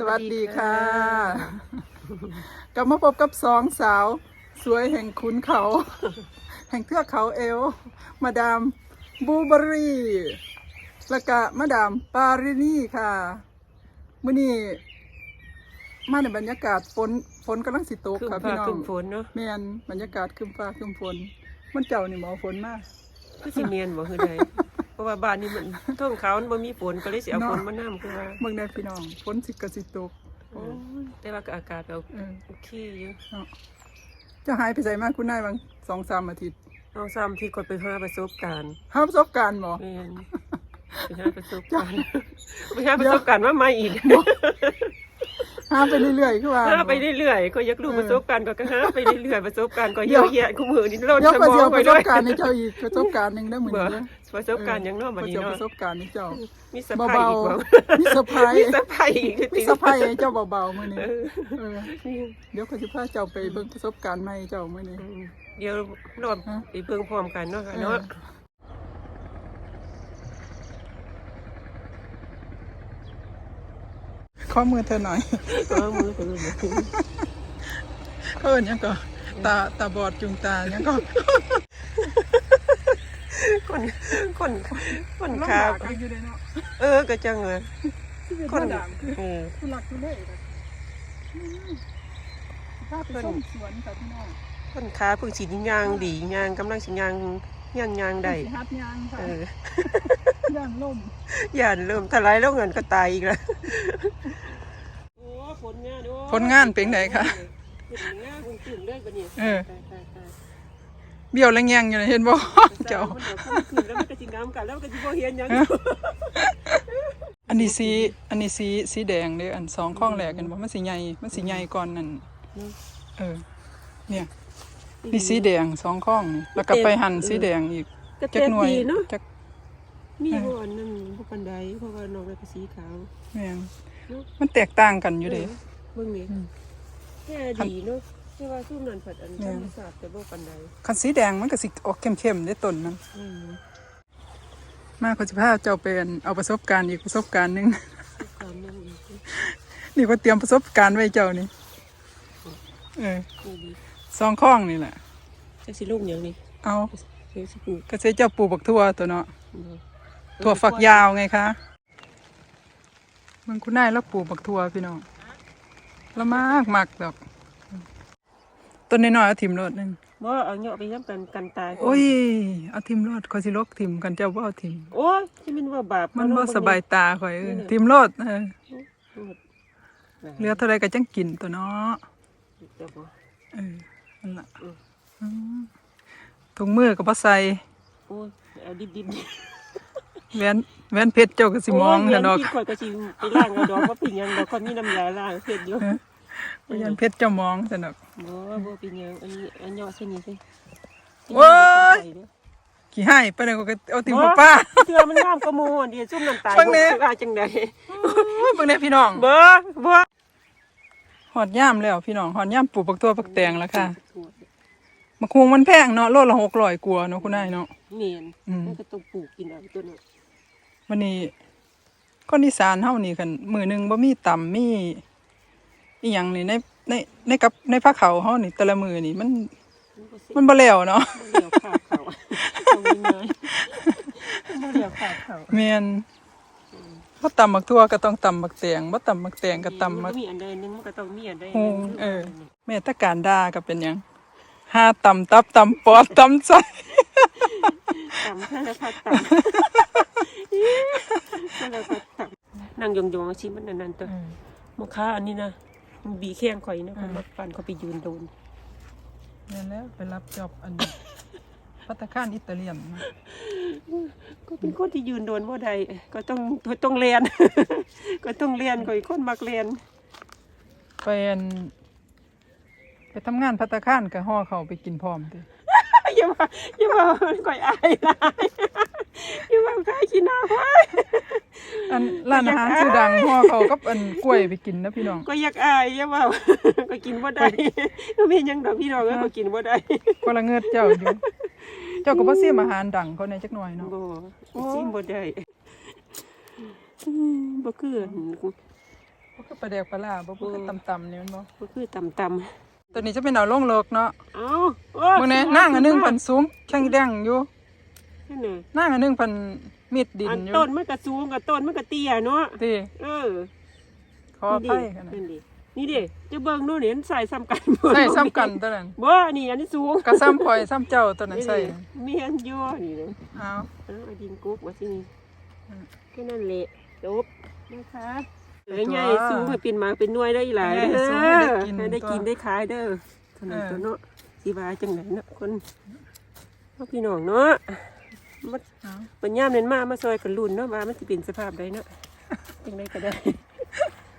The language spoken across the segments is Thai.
สวัสดีค่ะ กลับมาพบกับสองสาว สวยแห่งขุนเขา แห่งเทือกเขาเอล มาดามบูเบอรี่แล้วก็มาดามปารินีค่ะมื่อนี้มาในบรรยากาศฝนฝนกำลังสิตกคือค่ะฟ้าพี่น้อคืงฝนเนาะแมนบรรยากาศครึมฟ้าครึมฝนมันเจ้านี่หมอฝนมากคือสิเมียนบ่คือใด เพราะว่าบ้านนี้มันท้องเขามันบ่มีฝนก็เลยสิเอาเนาะฝนมานํคือว่าเมืองใดพี่น้องฝนสิกระสิตกโอ้ยแต่ว่าก็อากาศก็เออโอเคอยู่เนาะเจะหายไปใส่มากคุณนายบางสองสามอาทิตย์เอาซ้ำที่กดไปหาประสบการณ์หาประสบการณ์หมอแม่นไปหาประสบการณ์ไปหาประสบการณ์มาใหม่อีก หาไปเรื่อยๆคือว่าหาไปเรื่อยๆก็อยากรู้เออประสบการณ์ก็หาไปเรื่อยๆประสบการณ์ก็เดี๋เยยวอะแยะคู่มือนี่โลดเดี๋ยวสก็มอเสียวงปไประสด้วบยการณ์ในเจ้าอีกประสบการณ์หนึ่งได้เหมือนเบื่อเด้อประสบการณ์หยังเนาะบัดนี้เสียวปเนาะระสบการณ์ในเจ้ามีสะพายเบาอีกบ่ๆมีเซอร์ไพรส์มีสะพายอีกมีเซอร์ไพรส์ให้เจ้าเบาๆมื้อนี้เออเออเดี๋ยวเขาสิพาเจ้าไปเบิ่งประสบการณ์ใหม่เจ้ามื้อนี้เดี๋ยวรอบฮะไปเบิ่งพร้อมกันเนาะค่ะเนาะ ข้อมือเธอหน่อยเออมือถือมือถือเอิ้นหยังก็ตาตาบอดจุงตาหยังก็คนคนคนลำขาบากกันอยู่เลยเนาะเออกระจังเลยชีวิตคนมาดามคือเออทุลักทุเลแบบอืมพาไปส้มสวนค่ะพี่น้องคนขาเพิ่งสิยางดียางกำลังสิยาง ยางยางได้สิฮัดยางค่ะเออย่างล่มย่านเริ่มทลายแล้วเงินก็ตายอีกแล้วโอ้ผลงานโอ้ผลงานเป็นไงคะผลงานคงตื่นเลยบัดนี้เออตายตายตายเบี้ยวแรงแยงอยู่เลยเห็นบ่เจ้ามันเดี๋ยวมันขึ้นแล้วมันก็สิงามกันแล้วมันก็สิบ่เห็นหยังอันนี้สีอันนี้สีสีแดงเด้ออันสองข้องแหลกกันบ่มันสีใหญ่มันสีใหญ่ก่อนนั่นเออ เนี่ย มีสีแดงสองข้องนี่แล้วก็ไปหั่นสีแดงอีกก็จัแตกกหน่วยดีเนาะจักมีบ่อนนั่นบ่ปานใดเพราะว่านอกนั้นก็สีขาวแม่นมันแตกต่างกันอยู่เด้ เบิ่งนี่อืมแค่ดีเนาะแต่ว่าซุ่มนั้นผัดอันแม่ ธรนรมชาติแต่บ่ปานใดคันสีแดงมันก็สิออกเข้มๆได้ต้นมัน อืมมาเขาสิพาเจ้าเป็นเอาประสบการณ์อีกประสบการณ์หนึง ตามนั้นอีกนี่ก็เตรียมประสบการณ์ไว้เจ้านี่ เออนี่ดีสองข้องนี่แหละ จักสิลูกหยังนี่เอาเดี๋ยวสิปลูกก็ใช้เจ้าปลูกบักทั่วตัวเนาะบ่ถั่วฝักยาวไงคะมันคุณนายแล้วปลูกบักทั่วพี่น้องแล้วมากมากดอกต้นน้อยๆเอาทิมรถนึงบ่เอาเหยาะไปย้ำกันกันตายโอ้ยเอาทิมรถคอยสิลกทิมกันเจ้าบ่เอาทิมโอ้ยที่มันว่าบาปมันบ่เะสบายตาคอยเออทิมรถเออเหลือเท่าไรก็จังกินตัวเนาะแต่บ่เออนั่นล่ะอืมอืม ถุงมือก็บ่ใส่โอ้ยเอาดิบๆแหวนแหวนเพชรเจ้าก็สิมองโยกันดอกเรียนผิข่อยก็สิไปล้างเอาดอกว่าเป็นหยังดอกคนมีน้ำยาล้างเฮ็ดอยู่แหวนเพชรเจ้ามองซั่นดอก บ่บ่เป็นหยังอันนี้อันเหยาะเส้นนี้สิโอ้ย ขี้ให้ไปไหนก็เอาทิมกับป้าเทื่อมันงามกว่าหมู่อันเดียวซุ่มน้ำตาลเบิ่งแหน่ ว่าจังได๋เบิ่งแน่พี่น้องบ่บ่หอดย่ามแล้วพี่น้องหอดย่ามปลูกบักตัวบักแตงแล้วค่ะ มะคุงมันแพงเนาะโลละ600กว่าเนาะคุณนายเนาะ เมียนอืม มันก็ต้องปลูกกินเอาตัวเนาะวันนี้คนอีสานเฮานี่กันมื้อหนึงบ่มีต่ำมีอีหยังนี่ในในในกับในภาคเขาเฮานี่แต่ละมื้อนี่มันมันก็สิมันบ่แล้วเนาะบ่เหลียวขาดเขาเอาง่ายๆบ่เหลียวขาดเขาแม่นบ่ตำบักทั่วก็ต้องตำบักแตงบ่ตำบักแตงก็ตำมับันกมีอันใดหนึงมันก็ต้องมีอันใดโอ้หนึ่งเออ แม่ตะการด่าก็เป็นหยัง หาตำตับตำปอดตำใจต่ำถ้าแล้วพัดต่ำถ้าแล้วพัดต่ำนั่งยองๆชิมันอันนั้นตัวมะค้าอันนี้นะมันบีแข้งข่อยนะคนมักปันเขาไปยืนโดนนั่นแหล้วไปรับจอบอันนี้พัตตาคารอิตาเลียนนะก็เป็นคนที่ยืนโดนว่าใดก็ต้องก็ต้องเรียน ก็ต้องเรียนก็อีกคนมักเรียนไปอัน ไปทำงานพัตตาคารกับห่อเขาวไปกินพร้อมติอย่ามาอย่ามาก่อยอายหลายอย่ามาขายขี้หน้าควายอันร้านอาหารชื่อดังห่อเขาวกับอันกล้วยไปกินนะพี่น้องก็อยากอายอย่ามาก็กินบ่ได้ก็มีหยังดอกพี่น้องเอ้ยก็กินบ่ได้ก็ละเงิดเจ้าอยู่เจ้าก็บ่ซิมอาหารดังเขาในจักหน่อยเนาะบ่โอ้ก็ซิมบ่ได้อืมบ่คืออันกูบ่บ่คืคือออันบ่คือปลาแดกปลาล่าบ่คือต่ำๆนี่มันบ่ก็คือต่ำ ตัวนี้จะเป็นเอาลงเลิกเนาะๆเอ้าโอ้ยมึงเนี่ยนั่งอันหนึงเพันสูงแข็งแดงอยู่นั่นน่ะนั่งอันหนึงเพันมีดดินอันอยู่ต้นมันก็สูงกับต้นมันก็เตี้ยเนาะติเออขออภัยกันนะนั่นดินี่ดิจะเบิ่งนู่นเห็นใส่ซ้ำกันหมดใส่ซ้ำกันตัวนั้นบ่นี่อันนี้สูงก็ซ้ำข่อยซ้ำเจ้าตัวนั้นใส่มีอันยั่วนี่เลยเอาเอาเอาดินกุ๊กมาที่นี่อืมแค่นั้นแหละจบนะคะ เอ้ยใหญ่สูงให้เป็นหมาเป็นหน่วยได้อีหลายเด้อให้ได้กินได้ขายเด้อเท่านั้นตัวเนาะสิว่าจังไหนเนาะคนพ่อพี่น้องเนาะมันเอาปัญญามเน้นมามาซอยกันลุ่นเนาะว่ามันสิเป็นสภาพใดเนาะจังไดก็ได้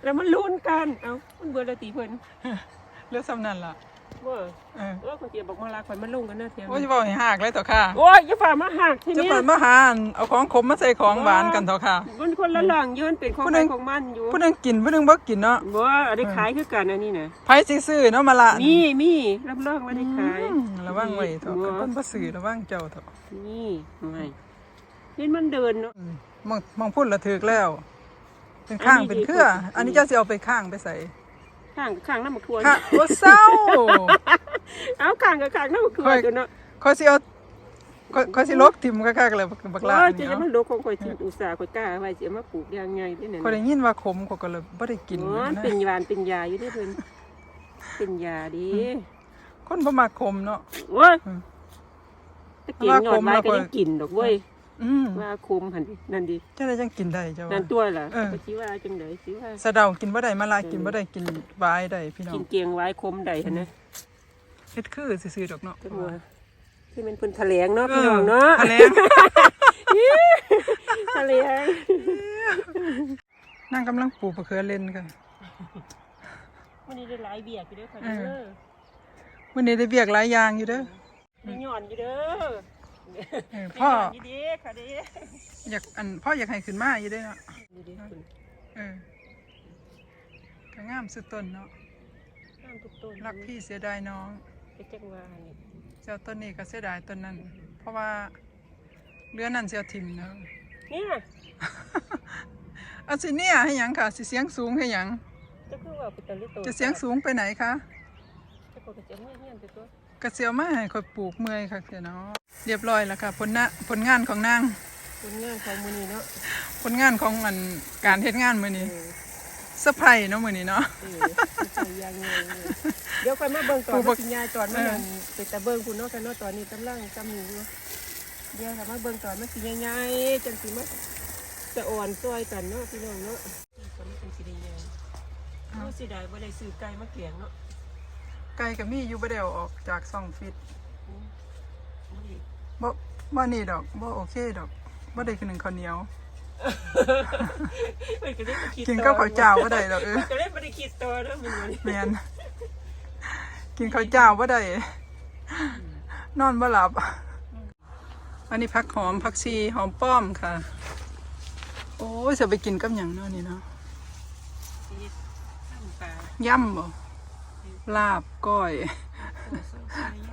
แล้วมันลุ้นกัน เอามันเบื่อแล้วตีเพิ่นเลือกซ้ำนั่นล่ะ ว่าเออเออคนเจียบอกมาลาข่อยมันลงกันนะเทียมโอ้ยจะบอกให้หักเลยต่อค่ะโอ้ยอย่าฝ่ามาหักทีจะนี้เปิดมาหาอันเอาของขมมาใส่ของหวานกันเถอะค่ะ มันคนละหลังอยืนเป็นของผู้ใคหรนึ่งของมันอยู่ผู้หนึงกินผู้หนึงบ่กินเนาะบ่อันนี้ขายคือกันอันนี้นะไผสิซื้อเนาะมาละมีมีรับรองว่าได้ขายอืมระวังไว้เถอะบ่คนบ่ซื้อระวังเจ้าเถอะนี่ไม่เห็นมันเดินเนาะ อืมมองมองพูดละถึกแล้ว เป็นข้างอันนี้เป็นเครือดีกว่าอันนี้เจ้าสิเอาไปข้างไปใส่ ข้างข้างน้ำมะขวดค่ะโอ้เศร้า เอาข้างกับข้างน้ำมะขวค่ดอยอยู่เนาะเขาสิเอาเขาเขาสิลกทิมคักๆเลยบักลาโอ้ยอันจะนี้จะเนาะมันโลกของข่อยสิอุตส่าห์ข่อยกล้าไว้สิเอามาปลูกยังไงได้นั่นเขาได้ยินว่าขมเขาก็เลยบ่ได้กินโอ้ยนะเป็นยาเป็นยาอยู่เด้อเพิ่นเป็นยาดีคนบ่มักขมเนาะโอ้ยอืมตะเกียงหยอดไว้ก็ยังกินดอกเว้ย อืมว่าคมหันดินั่นดิเจ้าได้จังกินได้เจ้านั่ว่านตัวล่ะเออก็สิว่าจังได๋สิว่าสะเดากินบ่ได้มะลากินบ่ได้กินวายได้พี่น้อกิงนเกียงไว้คมใดหั่นนะเฮ็ดคือซื่อๆดอกเนาะจังว่าที่มันเพิ่นแถลงเนาะพี่น้องเนาะออแถลงแถลงนั่งกำลังปลูกมะเขือเล่นค่ะวันนี้ได้หลายเบียกอยู่เด้อค่ะเอเด้ออวันนี้ได้เบียกหลายอย่างอยู่เด้อได้หย่อนอยู่เด้อ เออได้พ่อหย่อนอยู่เด้อค่ะเด้ออยากอันพ่ออยากให้ขึ้นมาอยู่เด้อเนาะนี่เด้อคุณเออก็งามสุดต้นเนาะห้ามทุกต้นรักพี่เสียดายน้องไปจังว่านี่เจ้าต้นนี้ก็เสียดายต้นนั้น เพราะว่าเรือนั่นเสียทิมเนาะเนี่ยเอาสิเนี่ยให้หยังค่ะสิเสียงสูงให้หยังจะคือว่าเป็นตะลิโตจะเสียงสูงไปไหนคะจะก็จะเมื่อยเฮียนไปตัว กระเสียวมาให้คอยปลูกเมื่อยค่ะเสียเนาะเรียบร้อยแล้วค่ะผลนะผลงานของนางผลงานของมื้อนี้เนาะผลงานของอันการเฮ็ดงานมื้อนี้เออเซอร์ไพรส์เนาะมื้อนี้เนาะเออใส่ยางไงเลยเดี๋ยวค่อยมาเบิ่งตอนปลูกบัว่ากสิยายตอนมันเออนั่นไปแต่เบิ่งคุณเนาะกันเนาะตอนนี้กำลังกำหนูอยู่เดี๋ยวค่ะมาเบิ่งตอนมันสิใหญ่ๆจังสิมาจะอ่อนซอยกันเนาะพี่น้องเนาะตอนนี้เป็นสิได้ใหญ่เอาสิได้บ่ได้ซื้อไก่มาเกลียงเนาะ ไก่กับมีอยู่บ่ได้เอาออกจากซ่องฟิตนี่บ่บ่นี่ดอกบ่โอเคดอกบ่ได้คือหนึ่งข้าวเหนียวเพิ่นก็เลยบ่คิดกินข้าวข้าวเจ้าบ่ได้ดอกเออก็เลยบ่ได้คิดต่อเนาะมื้อนี้แม่นกินข้าวเจ้าบ่ได้นอนบ่หลับ อันนี้ผักหอมผักชีหอมป้อมค่ะ โอ้ยจะไปกินกับหยังเนาะนี่เนาะสิน้ำปลาย่ำบ่ ลาบก้อยโอ้ใส่ย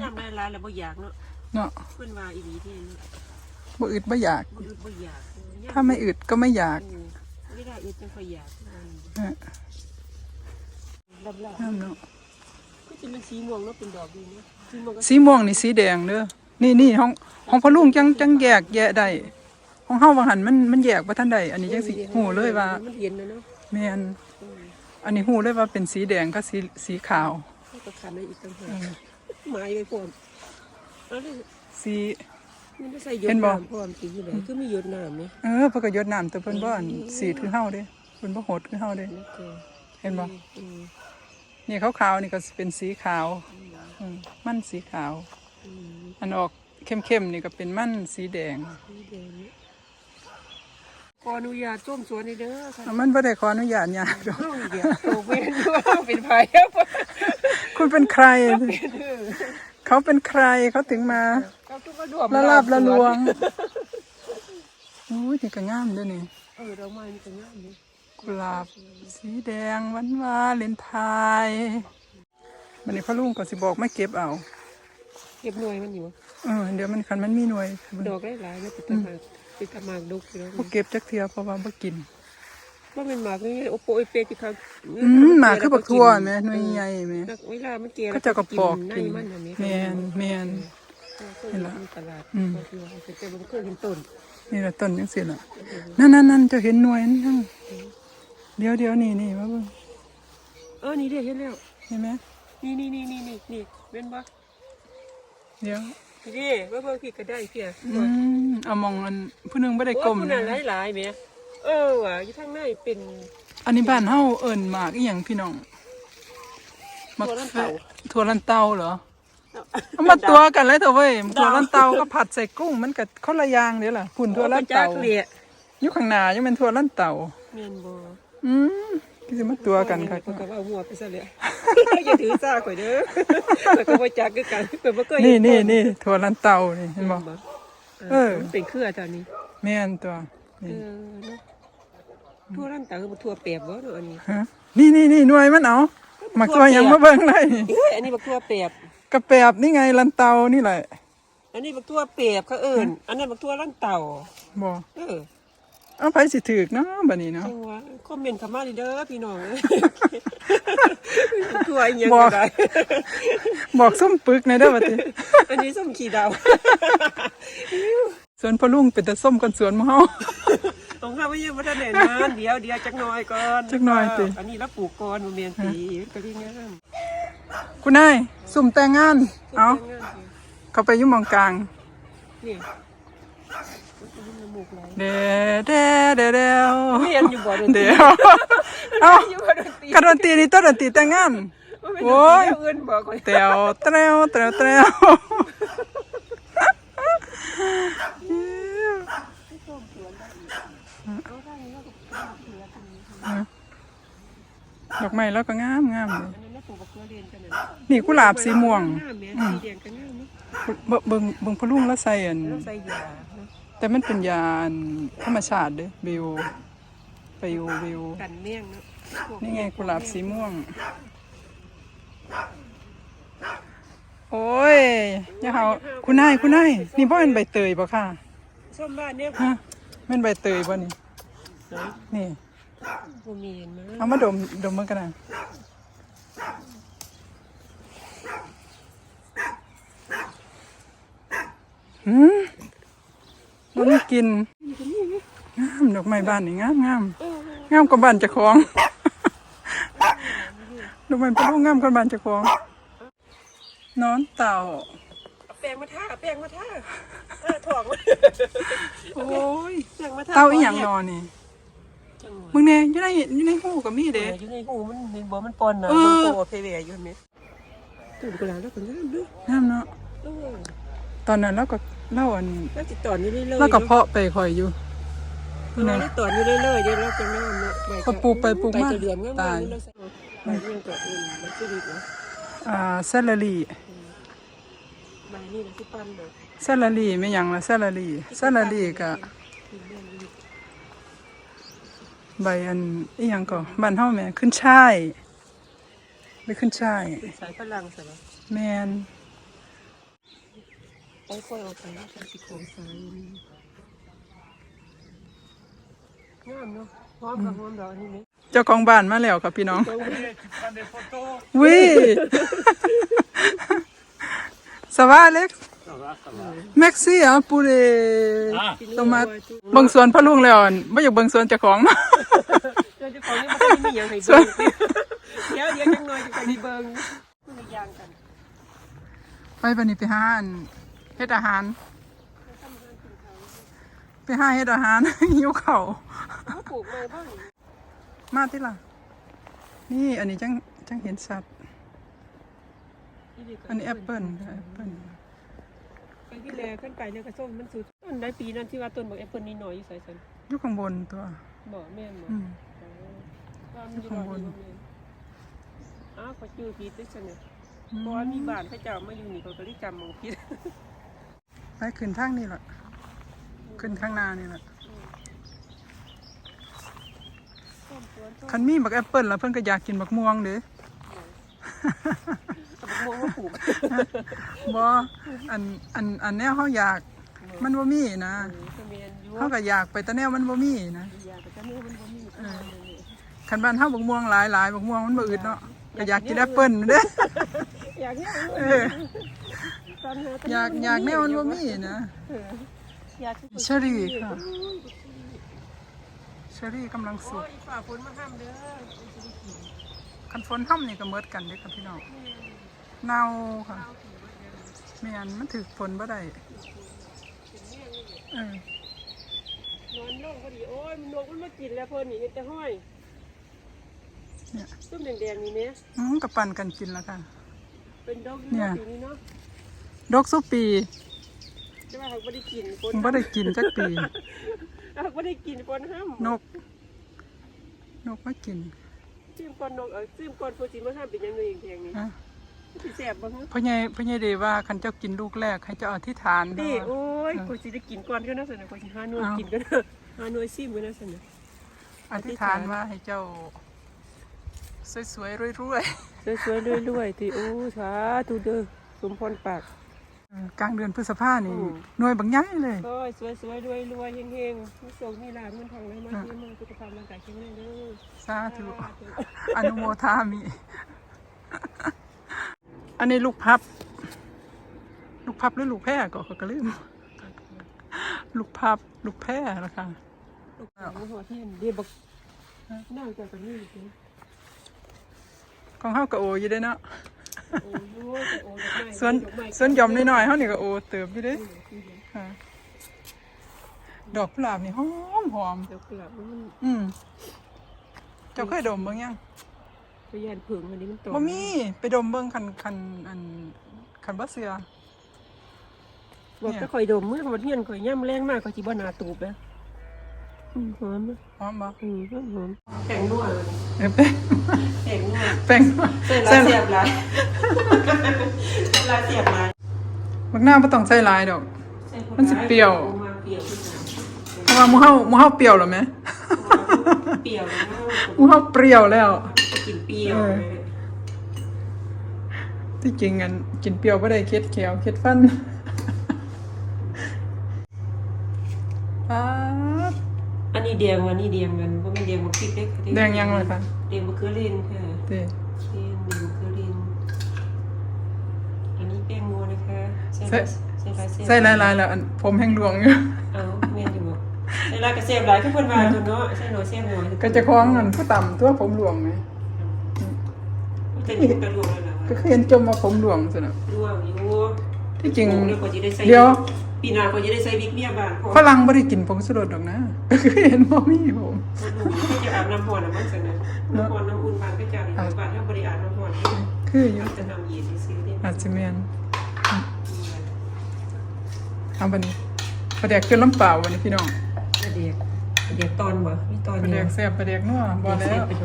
ำยำได้หลายแล้วบ่อยากเนาะเนาะเพิ่นว่าอีหลีที่นี่บ่อึดบ่อยาก บ่อึดบ่อยากเออยำถ้าไม่อึดก็ไม่อยากเออไม่ได้อึดจังค่อยอยากเออลับลาน้ำเนาะก็จะเป็นสีม่วงเนาะเป็นดอกดีเนาะสีม่วงก็สีม่วงนี่สีแดงเด้อนี่นี่ห้องห้องพะลุงจังจังแยกแยะได้ห้องเฮาว่าหันมันมันแยกบ่ทันได้อันนี้จังสิฮู้เลยว่ามันเห็นนะเนาะแม่น อืมอันนี้ฮู้เลยว่าเป็นสีแดงกับสีสีขาวให้ก็ขันได้อีกต่างหาเอกอหมายไว้พร้อมเอาดิสีมันได้ใส่หยเห็ดนบ่น้ำพร้อมสิอยู่ไหนคือมีหยดน้ำนี่เออเพิ่นก็หยดน้ำแต่เพิ่นบ่อันสีคือเฮาเด้เพิ่นบ่โหดคือเฮาเด้นี่ก็เห็นบ่อืมนี่ขาวๆนี่ก็สิเป็นสีขาวอืมมันสีขาวอืมอันออกเข้มๆนี่ก็เป็นมันสีแดงสีแดงนี่ ขออนุญาตส้มสวนนี่เด้อค่ะมันบ่ได้ขออนุญาตหยังดอกเอ้าเดี๋ยวโตเว้นว่าเป็นไผคุณเป็นใคร เขาเป็นใครเขาถึงมาเขาคือมาดวมละลาบละลวงโอ้ยนี่ก็งามเด้วยนี่เออดอกไม้นี่ก็งามนี่กุหลาบสีแดงหวานวาเลนไทน์วันนี้พ่อลุงก็สิบอกไม่เก็บเอา เก็บหน่วยมันอยู่ เออเดี๋ยวมันคันมันมีหน่วย ดอกหลายๆเนี่ยเป็นตะมาก เป็นตะมากดกอยู่แล้วบ่เก็บจักเทียเพราะว่าบ่กินว่ามันหมากนี่โอโปโอเปที่เขาอืมหมากคือบักทั่วแม่หน่วยใหญ่แม่เวลามันเกลียเขาเจะกระปอกในกินมันอันนี้แม่นแม่นเห็นละตลาดอืมเป็นแต่บางเคยเห็นต้นนี่ละต้นจังซี่ล่ะนั่นนั่นนั่นเจะเห็นหน่วยนั่นนั่นเดี๋ยวเดี๋ยวนี่นี่มาเบิ่งเออนี่เด้เห็นแล้วเห็นไหมนี่นี่นี่นี่นี่นี่เป็นบ่เดี๋ยวนี่เด้ว่าเบิ่งพี่ก็ได้เพียอืมเอามองอันผู้หนึงบ่ได้กลมโอ้ยผู้นะนั้นหลายๆแหม่เออว่ะอยู่ทางในเป็น อันนี้บ้านเฮาเอิ้นหมากอีหยังพี่น้องหมากตัวลันเต่าถั่วลันเตาเหรอเอามาตัวกันเลยเถอะเว้ยถั่วลันเตาก็ผัดใส่กุ้งมันก็คนละอย่างเด้อล่ะพุ่นถั่วลันจัเตากเลียอยู่ข้างหน้ายังเป็นถั่วลันเตา แม่นบ่อืม คือสิมาตัวกันค่ะเพิ่นก็ว่าหัวไปซะแล้วอย่าถือซ่าข่อยเด้อข่อยก็บ่จักคือกันข่อยบ่เคยเห็นี่นี่ต้นี่ถั่วลันเตานี่เห็นบ่เออมันเป็นเครือตอนนี้แม่นตัวเอนี่อเนาะทั่วร้านตาคือบ่ทั่วเปียบบ่เนาะอันนี้ฮะนี่นี่นี่หน่วยมันเอาหมักตัวหยังมาเบิ่งเลยนี่เอ้ยอันนี้บักทั่วเปียบกระแปบนี่ไงลันเตานี่แหละอันนี้บักทั่วเปียบเขาเอิ้นอันนั้นบักทั่วร้านเต่าบ่เออ เอาไผสิถูกเนาะบัดนี้เนาะจังหวะคอมเมนต์เข้ามาดิเด้อพี่น้องเอ้ยทั่วอีหยังบอก็กได้บอกส้มปึกในอยเด้อบัดนี้อันนี้ส้มขี้ดาวสวนพ่อลุงเป็นแต่ส้มกันสวนหมู่เฮา ตรงข้าไม่ยังบ่ทันได้นานเดี๋ยวเดี๋ยวจักหน่อยก่อนจักหน่อยติ อันนี้เราปลูกก่อนบ่แม่นสิก็ดีงามคุณนายสุ่มแต่งงาน เอาแต่งงานสิเข้าไปอยู่หมองกลางนี่ เดเดเดเดเรียนอยู่บ่ดนตรีเดี๋ยวเอาอยู่บ่ดนตรีกระดนตรีนี่ต้นดนตรีแต่งงานโอ้ยเอื่นบอกก่อนแตวแตวแตวแตวดอกไม้แล้วก็งามงามเลยนี่กุหลาบสีม่วงเบิ่งเบิ่งพะลุงแล้วใส่อันแล้วใส่ยา แต่มันเป็นยาอันธรรมชาติเด้บิวบิวบิวกันแมงเนาะพวกนี่ไงกุหลาบสีม่วง โอ้ยอย่าเฮาคุณนายคุณนายนี่บ่เป็นใบเตยบ่ค่ะส้มบ้านเนี่ยฮะแม่นใบเตยบ่นี่นี่บ่มีเห็นมั้ยเอามาดมดมมันกันนะหืม มันมีกลินงามดอกไม้บ้านนี่งามงามงามกว่าบ้านเจ้าของดอกไม้เป็นลูกงามกว่าบ้านเจ้าของนอนเต่าเอาแป้งมาทาเอาแป้งมาทาเออถอกมาโอ้ยแป้งมาทาเต่าอีหยังนอนนี่จังหวะมึงเนี่ยอยู่ในอยู่ในหูก็มีเด้อยู่ในหูมันในบ่มันปอนน่ะเอมันอโตเพเวอยู่แม่ตื่นกุหลาบแล้วก็งามเด้องามเนาะเออตอนนั้นเราก็ เล่าอันแล้วสิตอนอยู่เรื่อยๆแล้วก็เพาะไปคอยอยู่เออได้ตอนอยู่เรื่อยๆเดี๋ยวเราจะงามเนาะใบพอปลูกไปปลูกมาใบจะเหลืองงามตายๆแล้วใส่ใบเรื่องก็อื่นมันสิดีเนาะอ่าเซลลารีใบนี่นะที่ปั้นเลยเซลลารีไม่หยังละเซลลารีเซลลารีก็ใบอันอีหยังก็บ้านเฮาแม่ขึ้นช่ายไปขึ้นช่ายเป็นสายพลังใช่ไหมแม่น เอาค่อยเอาไปแล้วสิโครงสายงามเนาะหอมกับหอมดอกอันนี้ไหมเจ้าของบ้านมาแล้วครับพี่น้องต้องมีวิสวัสดีเล็กแม็กซี่อะปูเรตมาเบิ่งสวนพะลุงแล้วอั่นบ่อยากเบิ่งสวนเจ้าของเจ้าเจ้าของนี่มันก็ไม่มีอย่างให้เบิ่งเดี๋ยวเดี๋ยวจังหน่อยจะไปเบิ่งมันมีอย่างกัน ไปบันนี้ไปหาอันเฮ็ดอาหาร ไปหาเฮ็ดอาหาร หิวข้าวเขาปลูกเลยบ้างมาติล่ะ นี่อันนี้จังจังเห็นสัตว์ อันนี้แอปเปิ้ลแอปเปิ้ลไปที่แลขึ้นไปเนี่ยกระส้มมันสุดต้นในปีนั้นที่ว่าต้นบอกแอปเปิ้ลนี่น้อยอยู่ใส่สันอยู่ข้างบนตัวบอกแม่นบอกอืมว่ามันอยู่ดอกนี้บ่แม่นอ้าวเขาจื้อผิดด้วยจังเนี่ยเพราะว่ามีบ้านพระเจ้ามาอยู่นี่เขาก็เลยจำมองผิด ไปขึ้นทางนี่ล่ะขึ้นข้างหน้านี่ล่ะต้นสวนต้นคันมีบักแอปเปิ้ลแล้วเพิ่นก็อยากกินบักม่วงเด้ตะบกม่วงมาปลูกบ่อันอันอันแนวเฮาอยาก มันบ่มีนะเออก็แม่นอยู่เขาก็อยากไปแต่แนวมันบ่มีนะอยากไปจะเนี่ยมันบ่มีคันบ้านเฮาบักม่วงหลายหลายบักม่วงมันบ่อึดเนาะก็อยากกินแอปเปิ้ลเด้ออยากเนี่ ยเอออยากอยากแนวมันบ่มีนะอยากเชอรี่ค่ะเชอรี่กำลังสุโอ้กยฝ่าฝนมาห้ามเด้อคันฝนห่ำนี่ก็เมิดกันเด้อค่ะพี่น้องเน่าค่ะแม่นมันถึกฝนบ่ได้เออนอนนกพอดีโอ้ยมันนกมันมากินแล้วเพิ่นนี่เฮ็ดแต่ห้อยเนี่ยต้มแดงๆนี่แม่อืมก็ปั่นกันกินแล้วค่ะ เป็นดอกเนี่นี่ยปีนี้เนาะ ดอกสุปีจะว่าเขาบ่ได้กินฝนผมบ่ได้กินจักปีเขาบ่ได้กินฝนห้ามนก นกมากินซิมก่อนนกเออซิมก่อนฝนสิมาห้ามเป็นยังไงแข็งๆนี่นะสิแซ่บบ่ฮะพ่อใหญ่พ่อใหญ่เดว่าคันเจ้ากินลูกแรกให้เจ้าอธิษฐานนี่เนาะโอ้ยกูสิได้กินก่อนก็น่าสนกูสิหาหน่วยกินก็น่าหาหน่วยซิมก็น่าสนอธิษฐานว่าให้เจ้า สวยๆรวยสวยๆรวยๆที่โอ้สาธุเด้อสมพรปากๆเออ กลางเดือนพฤษภานี่อืมหน่วยบางใหญ่เลยโอ้ยสวยๆรวยๆเฮงๆมีโชคมีลาภเงินทองไหลมาเทมาสุขภาพร่างกายแข็งแรงเด้อสาธุอนุโมทามิ อันนี้ลูกพับ ลูกพับหรือลูกแพร่ก็เขาก็ลืม ลูกพับลูกแพร่นะคะลูกสาวหัวเทียนเดี๋ยวบักนั่งจากกันนี่สิของเฮาก็โออยู่เด้เนาะ ส่วนส่วนหยอมน้อยๆเฮานี่ก็โอเติบอยู่เด้ค่ะดอกกุหลาบนี่หอมหอมดอกกุหลาบมันอืมเจ้าเคยดมเบิ่งยังพยานผึ่งอันนี้มันตบ่มีไปดมเบิ่งคันคันอันคันบ่เสือบอกจะคอยดมเมื่อวันเที่ยงคอยย่ำแรงมากคอยจีบนาตูบแล้ว หอมมั้ยหอมบ่อืมหอมหอมแข็งนัวเลยเอ้ยแป้งแข็งนัวแป้งเส้นละเสียบหลายเส้นละเสียบหลายบักหน้าบ่ต้องใส่หลายดอก มันสิเปรี้ยวมาเปรี้ยวที่สุดเพราะว่าหมูเฮาหมูเฮาเปรี้ยวแล้วแหมเปรี้ยวแล้วหมูเฮาเปรี้ยวแล้วจะกินเปรี้ยวเออที่จริงอันกินเปรี้ยวบ่ได้เคล็ดแขวเคล็ดฟันป๊าด อั นนี้แดงวันนี้แดงมันก็เป็นแดงมะพริกเล็กแดงยังเลยค่ะแดงมะเขือเล่นค่ะเด้แดงแดงมะเขือเล่นอันนี้แป้งงัวนะคะใส่ใส่ใส่ใส่หลายๆแล้วอันผมแห้งหลวงอยู่เอาเมียนอยู่บ่ใส่ลายกระเสียบหลายทุกคนมาจนเนาะใส่หน่อยเสียบหน่อยก็จะคล้องอันผู้ต่ำตัวผมหลวงไงจะอยู่กระดวงเลยนะก็คือเห็นจมว่าผมหลวงซั่นน่ะดวงอยู่ที่จริงเดี๋ยว กว่าจะได้ใส่เดี๋ยวปีหน้าก็จะได้ใส่บิ๊กเมียบ้านพอฝรั่งบ่ได้กินผงชูรสดอกนะก็คือเห็นบ่มีผมก็จะอาบน้ำร้อนนะมันสินะน้ำร้อนน้ำอุ่นบ้านก็จะอีกบ้านถ้าบ่ได้อาบน้ำร้อนคืออยู่จะทำเย็นซื้อได้อาจจะแม่นเอาบัดนี้ประแดกขึ้นลำเปล่าวันนี้พี่น้องเด็กเด็กตอนบ่มีตอนประแดกแซ่บประแดกนัวบ่แล้วเด็ก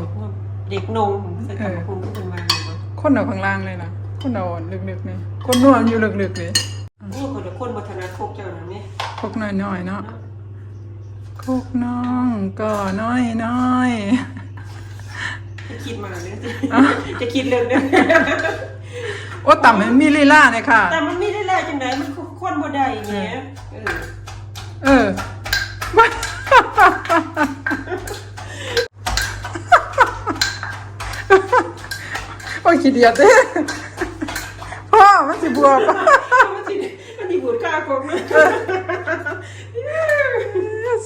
เด็กนงใส่กับคุณทุกคนมาเลยบ่คนเอาข้างล่างเลยนะคนเอาลึกๆนี่คนนัวมันอยู่ลึกๆเลย นั่นนี่คกน้อยๆเนาะคกน้องก็น้อยจะคิดมาเนี่ยจะคิดเรื่องเนี้ยๆโอ้ต่ำให้มีลีลาเลยค่ะแต่มันไม่ได้แลจังไหนมันคนบ่ได้เนี่ยเออเออมาโอ้ยขี้เดียดเด้พ่อมันสิบวกมันสิมันดีบุญกล้าคงเลย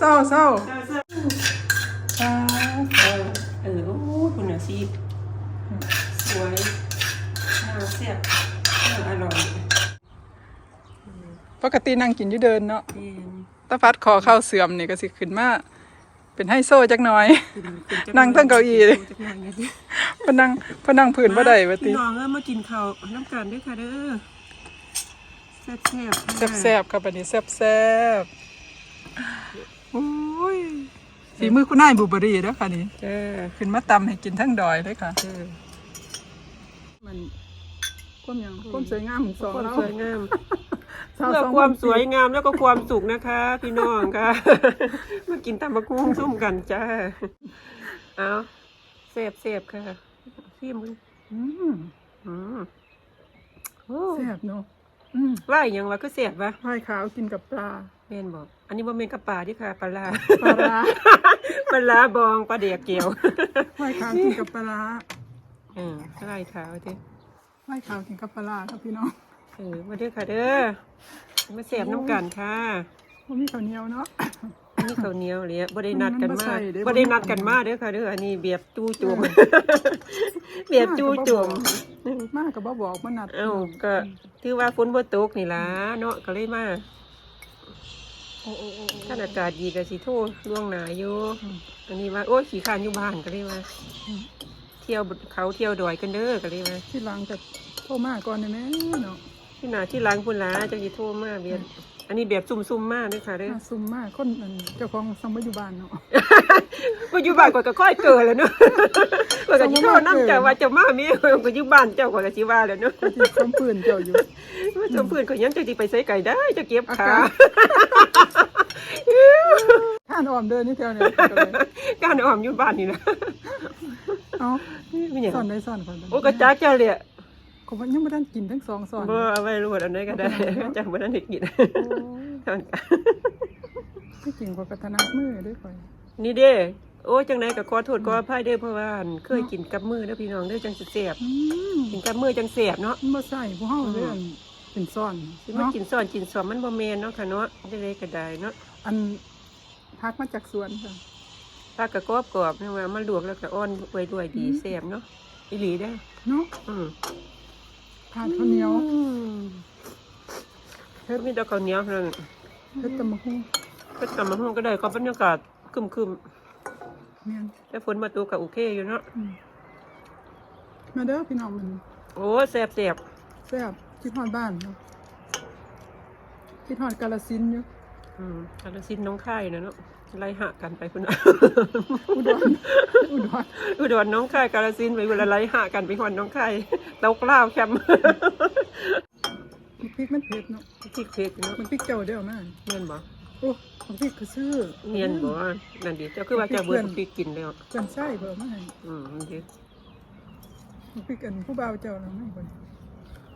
เศร้าเศร้าเออเออโอ้คุณน่ะสิสวยน่าเสียบอร่อยปกตินั่งกินอยู่เดินเนาะเองตาพัดคอเข้าเสื่อมนี่ก็สิขึ้นมาเป็นไฮโซจักหน่อย นั่งตั้งเก้าอี้เลยเพนนั่งเพนนั่งพื้นบ่ได้ว่าติพี่น้องเอ้ยมากินข้าวน้ำกันด้วยค่ะเด้อแซ่บแซ่บแซ่บๆครับบัดนี้แซ่บๆ โอ้ยฝีมือคุณนายบูเบอรี่เด้อค่ะนี่จ้าขึ้นมาตำให้กินทั้งดอยเลยค่ะ เออมันความยังความสวยงามของสองความเราสวยงามสาวเพื่อสองความนสวยงามแล้วก็ความสุขนะคะ พี่น้องค่ะ มากินตำมะกุ้งซุ่มกันจ้า เอาเสบเสบค่ะพี่มึงอืมอืมโอ้แซ่บเนาะอืมว่าอหย่างวะก็เสียบวะพายขาวกินกับปลา แม่นบอก อันนี้บ่แม่นกับปลาที่ค่ะปลาร้าปลาร้า ปลาร้าบองปลาเดียกเกียวไว้ขาวกินกับปลาร้าเออไล่ขาวเด้ไว้ขาวกินกับปลาร้าครับพี่น้องเออมาเด้อค่ะเด้อมาแสบน้ำกันค่ะว่ามีข้าวเหนียวเนาะ อันนี้ข้าวเหนียวเลยบ่ได้นัดกันมันบ่มาใส่เด้อ บ่ได้นัดกันมาเด้อค่ะเด้ออันนี้เบียบจู้จุ่มเบียบจู้จุ่มมากกับบ่บอกมานัดเอ้าก็ถือว่าฝนบ่ตกนี่ล่ะเนาะก็เลยมาโอ้โอ้โอ้โอ้ ถ้าอากาศดีก็สิโทรล่วงหน้าอยู่อันนี้ว่าโอ้ยขี้ข้านอยู่บ้านก็เลยว่าเที่ยวเขาเที่ยวดอยกันเด้อก็เลยว่าที่หลังกับโทรมาก่อนได้ไหมเนาะที่หน้าที่หล้างพุ่นล่ะจังสิโทรมาเบียด อันนี้แบบซุ่มๆมาเด้อค่ะเด้อน่าซุ่มมากคนอันเจ้าของสมบัติอยู่บ้านเนาะ ปัจจุบันกว่าก็ค่อยเกิดแล้วเนาะกว่าก็สิโทษน้ำเจ้าว่าเจ้ามามีปัจจุบันเจ้ากว่าก็สิว่าแล้วเนาะก็ที่สมปืนเจ้าอยู่ว่าเจ้าเพื่อนก็ยังจะสิไปใส่ไก่ได้จะเก็บขา ท่านอ้อมเดินนี่แถวเนี่ยก็เลยการออมอยู่บ้านนี่นะเอาไม่หยังสอนได้สอนคนโอ้ก็จักเจ้าเลย เขาว่ายังไม่ได้กินทั้งสองสอนบ่เอาไว้รวดอันไหนก็ได้จักบ่ทันได้กินโอ้เท่านั้นก็ที่จริงก็กระทนัดมือด้วยก่อนนี่เด้โอ้จังไหนก็ขอโทษขออภัยเด้อเพราะว่าอั่นเคยกินกับมือเด้อพี่น้องเด้อจังสิแซ่บอืมกินกับมือจังแซ่บเนาะมันมาใส่ผู้เฮาเรื่องเป็นซ่อนสิมาเนาะกินซ้อนกินซ้อมมันบ่แม่นเนาะค่ะเนาะจังไดก็ได้เนาะอันพักมาจากสวนค่ะถ้ากระกรอบกรอบๆเนี่ยว่ามันลวกแล้วก็อ่อนไว้ด้วยดีแซ่บเนาะอีหลีเด้อเนาะอืม ทานข้าวเหนียวเฮ็ดมีแต่ข้าวเหนียวนั่นเฮ็ดตำมะฮุ่งก็ทำมาห้องก็ได้ก็บรรยากาศครึมแม่นๆแต่ฝนมาตัวก็โอเคอยู่เนาะอืมมาเด้อพี่น้องมันโอ้แซ่บแซ่บแซ่บคิดฮอดบ้านเนาะคิดฮอดกาลสินธุ์อยู่ๆอืมกาลสินธุ์น้องค่ายนะเนาะ ไล่หะกันไปพุ่นน่ะอุดรอุดรอุดรน้องค่ายกาลสินธุ์ไปเวลาไล่หะกันไปฮอนน้องค่ายตกล่าวแคมป์พริกมันเผ็ดเนาะที่เพกเนาะมันพริกเจ้าเดียวมาเนียนบ่โอ้ของพริกก็ซื้อเนียนบ่นั่นดิเจ้าคือว่าเจ้าเบิดพริกกินแล้วเกันไส้เบอร์มาให้อืมนั่นดิของพริกอันผู้บ่าวเจ้าเราไม่บ่น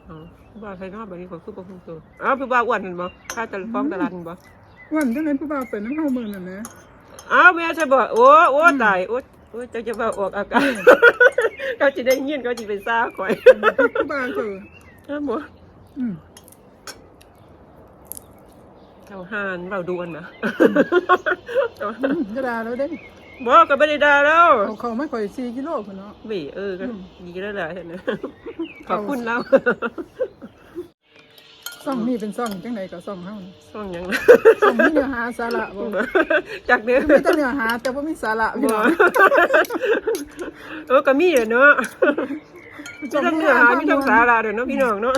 อ๋อผู้บ่าวไทยนอกแบบนี้ก็คือบ่ฮู้ตัวอ้าวผู้บ่าวอ้วนนั่นบ่ค่าตะฟ้องตลาดนั่ นบ่วันจังได๋ผู้บ่าวเป็นน้ำเฮามื้อนั่นนะอ้าวแม่จะบอกโอ้โอ้ตายโอ้โอ้เจ้าจะบอกออกอากาศเขาจะได้ยินเขาจะไปซ่าก่อยผู้บ่าวเจ้าอ้าวหมออืมเขาหานเราดวนนะอืมจะด่าแล้วเด้บอกก็ไม่ได้ด่าแล้วเอาเขาไม่ค่อย4กิโลพุ่นเนาะบีเออก็อืมดีแล้วแหละเห็นไหมขอบคุณแล้ว ซ่องนี่เป็นซ่องจังไดก็ซ่องเฮาส่องหยังซ่องมีเนื้อหาสาระบ่จากเนื้อมีแต่เนื้อหาแต่ว่ามีสาระพี่บ่น้องเออก็มีอะเนาะมีทั้งเนื้อหามีทั้งสาระเด้อเนาะพี่น้องเนาะ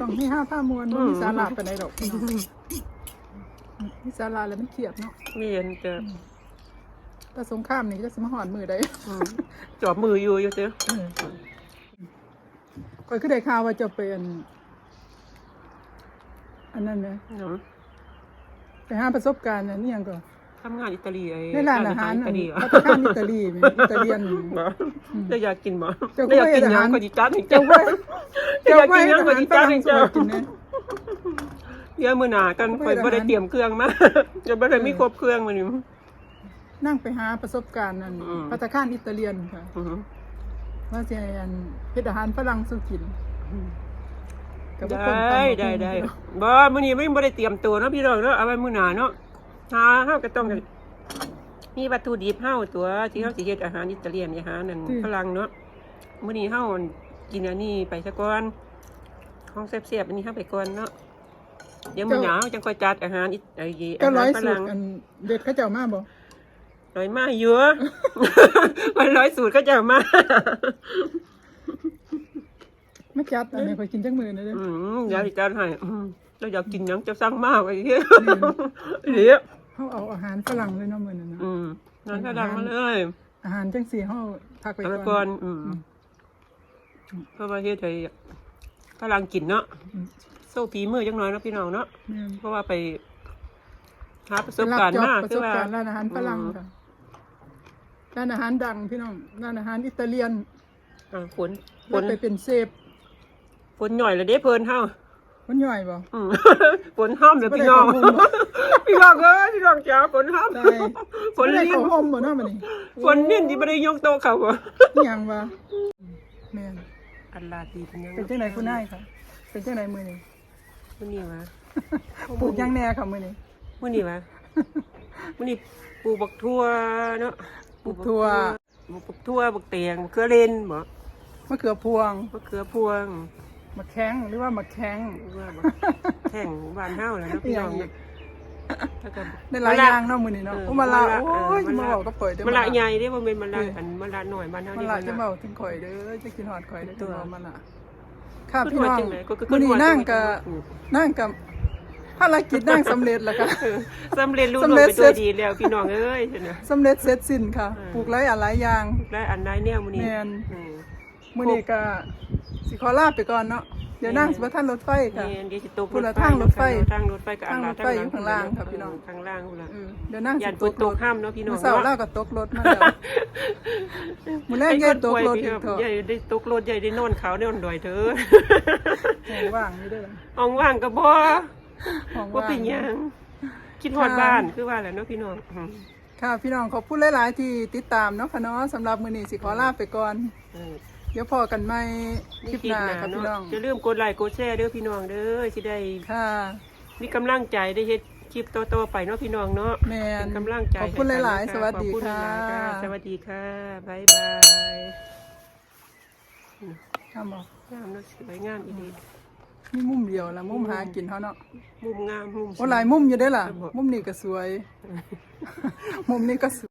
ซ่องมีห้าผ้ามวลบ่มีสาระปานใดดอกพี่น้องมีสาระแล้วมันเครียดเนาะมีอันจะแต่สงครามนี่จะสิมาหอนมือได้อืมจอบมืออยู่อยู่เจ้อก่อยคือได้ข่าวว่าจะเป็น อันนั้นนะเนาะไปหาประสบการณ์อันนี้ยังก็ทำงานอิตาลีไอ้ในร้านอาหารอิอัตานลีเหรอพัตตาคารอิตาลีแม่อิตาเลียนบ่จะอยากกินบ่เจ้าจะอยากกินกล้วยหยังอาหารก็สิจัดให้เจ้าเจ้าไว้จะอยากกินหยังก็สิจัดให้เจ้าเจ้ากินนะเดี๋ยวมื้อหน้ากันกล้วยค่อยบ่ได้อาหารเตรียมเครื่องมาจะบ่ได้มีครบเครื่องมื้อนี้นั่งไปหาประสบการณ์นั่นอืมพัตตาคารอิตาเลียนค่ะอือฮึว่าจะอันเฮ็ดอาหารฝรั่งสู่กิน กับพวกคนได้ตำบักหุ่งได้ได้บ่มื้อนี้ไม่บ่ได้เตรียมตัวเนาะพี่น้องเนาะเอาไว้มื้อหน้าเนาะหาเฮาก็ต้องมีวัตถุดิบเฮาตัวที่เฮาสิเฮ็ดอาหารอิตาเลียนอาหารนั่นฝรั่งเนาะมื้อนี้เฮากินอันนี้ไปซะก่อนของแซ่บๆอันนี้เฮาไปก่อนเนาะเดี๋ยวมื้อหน้าเฮาจังค่อยจัดอาหารอิตไอ้เจ้าอาร้หาอรยฝสูตรั่รงอันเด็ดเขาเจ้ามาบ่ร้อยมาเยอะมันร้อยสูตรก็จะมา ไม่จัดอันนี้ข่อยกินจังมือนะเด้ออืมอยากจะให้อืมเราอยากกินหยังจะสั่งมากไอ้เหี้ยเดี๋ยวเฮาเอาอาหารฝรั่งเลยเนาะมื้อนั้นเนาะอืมนั่นก็ดังมาเลยอาหารจังสี่เฮาพักไปเอาไปก่ก่ออนนอืมเพราะว่าเฮ็ดให้พลังกินเนาะอืมโซ่ฝีมือจังน้อยเนาะพี่น้องเนาะแม่นเพราะว่าไปหาประสบการณ์ไปมาบคืจอประสบว่า การณ์ร้านอาหารฝรั่งอืม ค่ะร้านอาหารดังพี่น้องร้านอาหารอิตาเลียนอ่าฝนฝแล้วนไปเป็นเซฟ ฝนหน่อยเลยเด้เพิ่นเฮาฝคนย่อยบ่ อืมฝนห้ามเดี๋ยวพี่น้อง บ่ได้เข้าห่มบ่พี่น้องเอ้ยพี่น้องจ๋าฝนห้ามได้ฝนบ่ได้ลิ้นเข้าห่มบ่เนาะมื้อนี้ฝนลิ้นที่ไม่ได้ยกโตะเขาบ่อิหยังวะแม่นอันลาดีเป็นยังเป็นจังไดคุณนายค่ะ เป็นจังไดมื้อนี้มื้อนี้วะปลูกหยังแหน่ค่ะมื้อนี้ มื้อนี้วะมื้อนี้ปลูกบักทั่วเนาะปลูกทั่ว ปลูกบักทั่วบักเตียงบักเขือเล่นบ่มะเขือพวงบักเขือพวง มะแข้งหรือว่ามะแข้งหรือว่าบักแข่งบ้านเฮาแหล้วเนาะพี่น้องอีหยังอีกแล้วก็ได้หลายอย่างเนาะมื้อนี้เนาะเออโอ้มาละมะละโอ้ยเออมะมาละบอกก็เปิดเด้อมะละละใหญ่เด้บ่แม่นมะละเอออัอันมะละน้อยบ้านเฮามานี่ละมะจะละเมาถึงข่อยเด้อจะกินฮอดข่อยเด้อตัจะวเมามาละค่ะขึ้พี่นน้ฮออดงจังไหนก็คือมื้อนี้ขึ้นฮอดนั่งจัก็งไหนอืมนั่งกับภารกิจนั่งสำเร็จแล้วค่ะเออสำเร็จรุ่สำร่วเร็งจไปเสร็ตัวจดีแล้วพี่น้องเอ้ยเห็นไหมสำเร็จเสร็จสิ้นค่ะเออปลูกหลายอันหลายอย่าง ได้อันได้เนี่ยมื้อนี้แม่นอืมมื้อนี้ก็ สิขอลาไปก่อนเนาะเดี๋ยวนั่งสิบ่ทันรถไฟค่ะแม่นเดี๋ยวสิตกพุ่นละทางรถไฟทางรถไฟกับอันละทางรถไฟอยู่ข้างล่างครับพี่น้อง ข้างล่างพุ่นละเออเดี๋ยวนั่งยัสินตฝนกตรกถห้ามเนาะพี่น้องมื้อเช้าเราก็ตกรถมาแล้วมื้อแรกเย็นตกรถอีกเถอะใหญ่ได้ตกรถใหญ่ได้นอนเขาได้นอนดอยเถอะห้องว่างอยู่เด้อล่ะห้องว่างก็บ่ห้องว่าว่างเป็นหยังคิดฮอดบ้านคือว่าแหละเนาะพี่น้องอืมค่ะพี่น้องขอบคุณหลาย ๆ ที่ติดตามเนาะค่ะเนาะสำหรับมื้อนี้สิขอลาไปก่อน เออเดี๋ยวพอกันใหม่คลิปหน้าค่ะพี่น้องอย่าลืมกดไลค์กดแชร์เด้อพี่น้องเด้อสิได้ค่ะมีกำลังใจได้เฮ็ดคลิปต่อๆไปเนาะพี่น้องเนาะแม่นเป็นกำลังใจขอบคุณให้กันหลายนะๆคะสวัสดีขอบณค่ะหลายๆสวัสดีค่ะบ๊ายบายทำบอกงามเนาะสวยงามอีดีมีมุมเดียวละมุมหากินเท่าเนาะมุมงามมุมสวยโอ้หลายมุมอยู่ได้อล่ะครับผมมุมนี้ก็สวย มุมนี้ก็สวย